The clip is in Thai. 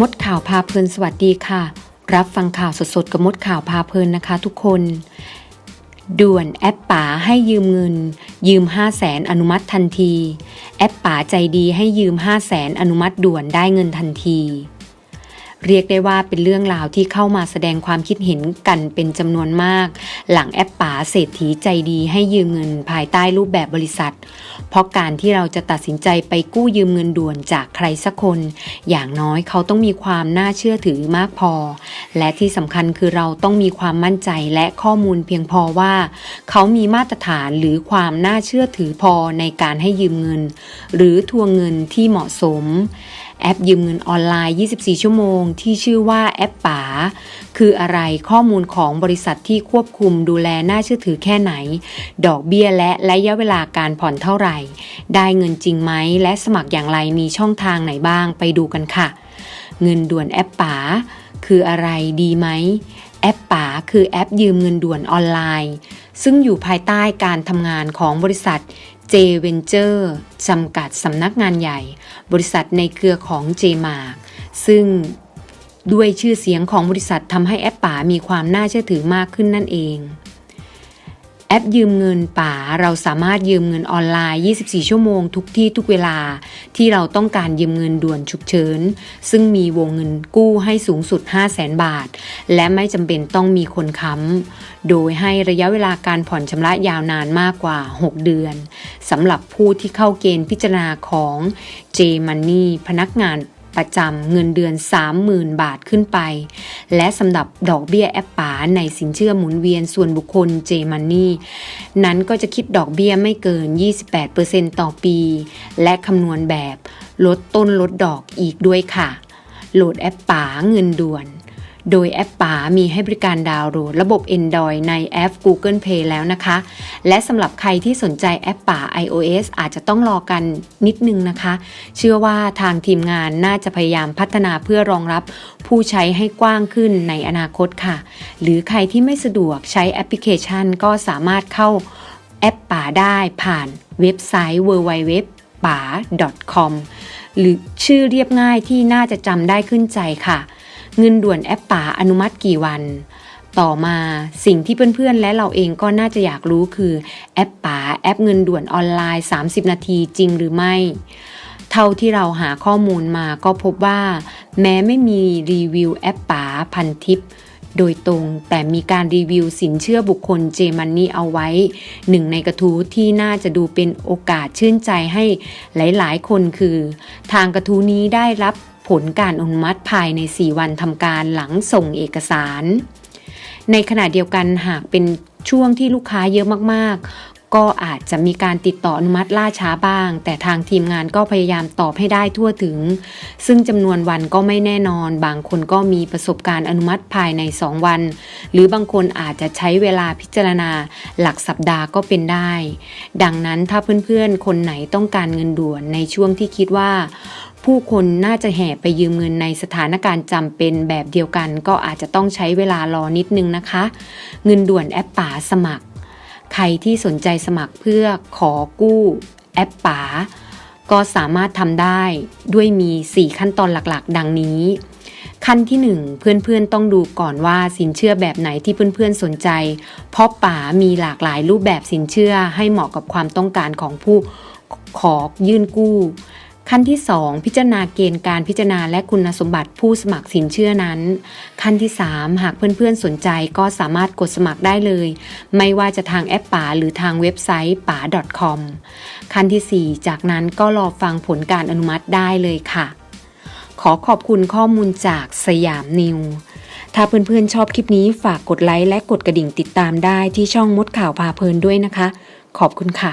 มดข่าวพาเพลินสวัสดีค่ะ รับฟังข่าวสดๆกับมดข่าวพาเพลินนะคะทุกคน ด่วนแอปป๋าให้ยืมเงิน ยืม 5 0 0แสนอนุมัติทันที แอปป๋าใจดีให้ยืม 5 0 0แสนอนุมัติด่วนได้เงินทันที เรียกได้ว่าเป็นเรื่องราวที่เข้ามาแสดงความคิดเห็นกันเป็นจำนวนมาก หลังแอปป๋าเศรษฐีใจดีให้ยืมเงินภายใต้รูปแบบบริษัท เพราะการที่เราจะตัดสินใจไปกู้ยืมเงินด่วนจากใครสักคน อย่างน้อยเขาต้องมีความน่าเชื่อถือมากพอ และที่สำคัญคือเราต้องมีความมั่นใจและข้อมูลเพียงพอว่า เขามีมาตรฐานหรือความน่าเชื่อถือพอในการให้ยืมเงิน หรือทวงเงินที่เหมาะสม แอปยืมเงินออนไลน์ 24 ชั่วโมง ที่ชื่อว่าแอปป๋า คืออะไรข้อมูลของบริษัทที่ควบคุมดูแลน่าเชื่อถือแค่ไหน ดอกเบี้ยและระยะเวลาการผ่อนเท่าไหร่ ได้เงินจริงไหม และสมัครอย่างไรมีช่องทางไหนบ้างไปดูกันค่ะ เงินด่วนแอปป๋า คืออะไรดีไหมแอปป๋าคือแอปยืมเงินด่วนออนไลน์ ซึ่งอยู่ภายใต้การทำงานของบริษัท J Venture จำกัดสำนักงานใหญ่ บริษัทในเครือของ J Mark ซึ่งด้วยชื่อเสียงของบริษัททำให้แอปป๋ามีความน่าเชื่อถือมากขึ้นนั่นเอง แอปยืมเงินป๋าเราสามารถยืมเงินออนไลน์ 24 ชั่วโมงทุกที่ทุกเวลา ที่เราต้องการยืมเงินด่วนฉุกเฉิน ซึ่งมีวงเงินกู้ให้สูงสุด 5 0 0แสนบาท และไม่จำเป็นต้องมีคนค้ำ โดยให้ระยะเวลาการผ่อนชำระยาวนานมากกว่า 6 เดือนสำหรับผู้ที่เข้าเกณฑ์พิจารณาของ J Money พนักงาน ประจำเงินเดือน 30,000 บาทขึ้นไป และสำหรับดอกเบี้ยแอปป๋าในสินเชื่อหมุนเวียนส่วนบุคคล J Money นั้นก็จะคิดดอกเบี้ยไม่เกิน 28%ต่อปี และคำนวณแบบลดต้นลดดอกอีกด้วยค่ะ โหลดแอปป๋าเงินด่วน โดยแอปป๋ามีให้บริการดาวน์โหลดระบบ Android ในแอป Google Play แล้วนะคะ และสำหรับใครที่สนใจแอปป๋า iOS อาจจะต้องรอกันนิดนึงนะคะ เชื่อว่าทางทีมงานน่าจะพยายามพัฒนาเพื่อรองรับผู้ใช้ให้กว้างขึ้นในอนาคตค่ะ หรือใครที่ไม่สะดวกใช้แอปพลิเคชันก็สามารถเข้าแอปป๋าได้ผ่านเว็บไซต์ www ป๋า .com หรือชื่อเรียบง่ายที่น่าจะจำได้ขึ้นใจค่ะ เงินด่วนแอปป๋าอนุมัติกี่วัน ต่อมาสิ่งที่เพื่อนๆ และเราเองก็น่าจะอยากรู้คือแอปป๋าแอปเงินด่วนออนไลน์ 30 นาทีจริงหรือไม่ เท่าที่เราหาข้อมูลมาก็พบว่า แม้ไม่มีรีวิวแอปป๋าพันทิปโดยตรงแต่มีการรีวิวสินเชื่อบุคคลเจมันนี่เอาไว้ หนึ่งในกระทู้ที่น่าจะดูเป็นโอกาสชื่นใจให้หลายๆ คนคือ ทางกระทู้นี้ได้รับ ผลการอนุมัติภายใน 4 วันทำการหลังส่งเอกสาร ในขณะเดียวกันหากเป็นช่วงที่ลูกค้าเยอะมากๆ ก็อาจจะมีการติดต่ออนุมัติล่าช้าบ้าง แต่ทางทีมงานก็พยายามตอบให้ได้ทั่วถึง ซึ่งจำนวนวันก็ไม่แน่นอน บางคนก็มีประสบการณ์อนุมัติภายใน 2 วัน หรือบางคนอาจจะใช้เวลาพิจารณาหลักสัปดาห์ก็เป็นได้ ดังนั้นถ้าเพื่อนๆ คนไหนต้องการเงินด่วนในช่วงที่คิดว่า ผู้คนน่าจะแห่ไปยืมเงินในสถานการณ์จำเป็นแบบเดียวกัน ก็อาจจะต้องใช้เวลารอนิดนึงนะคะ เงินด่วนแอปป๋าสมัคร ใครที่สนใจสมัครเพื่อขอกู้แอปป๋าก็สามารถทำได้ด้วยมี 4 ขั้นตอนหลักๆ ดังนี้ ขั้นที่ 1 เพื่อนๆต้องดูก่อนว่าสินเชื่อแบบไหนที่เพื่อนๆสนใจ เพราะป๋ามีหลากหลายรูปแบบสินเชื่อให้เหมาะกับความต้องการของผู้ขอยื่นกู้ ขั้นที่ 2 พิจารณาเกณฑ์การพิจารณาและคุณสมบัติผู้สมัครสินเชื่อนั้น ขั้นที่ 3 หากเพื่อนๆสนใจก็สามารถกดสมัครได้เลย ไม่ว่าจะทางแอปป๋าหรือทางเว็บไซต์ป๋า .com ขั้นทีสี่4 จากนั้นก็รอฟังผลการอนุมัติได้เลยค่ะ ขอขอบคุณข้อมูลจากสยามนิวถ้าเพื่อนๆชอบคลิปนี้ฝากกดไลค์และกดกระดิ่งติดตามได้ที่ช่องมดข่าวพาเพลินด้วยนะคะ ขอบคุณค่ะ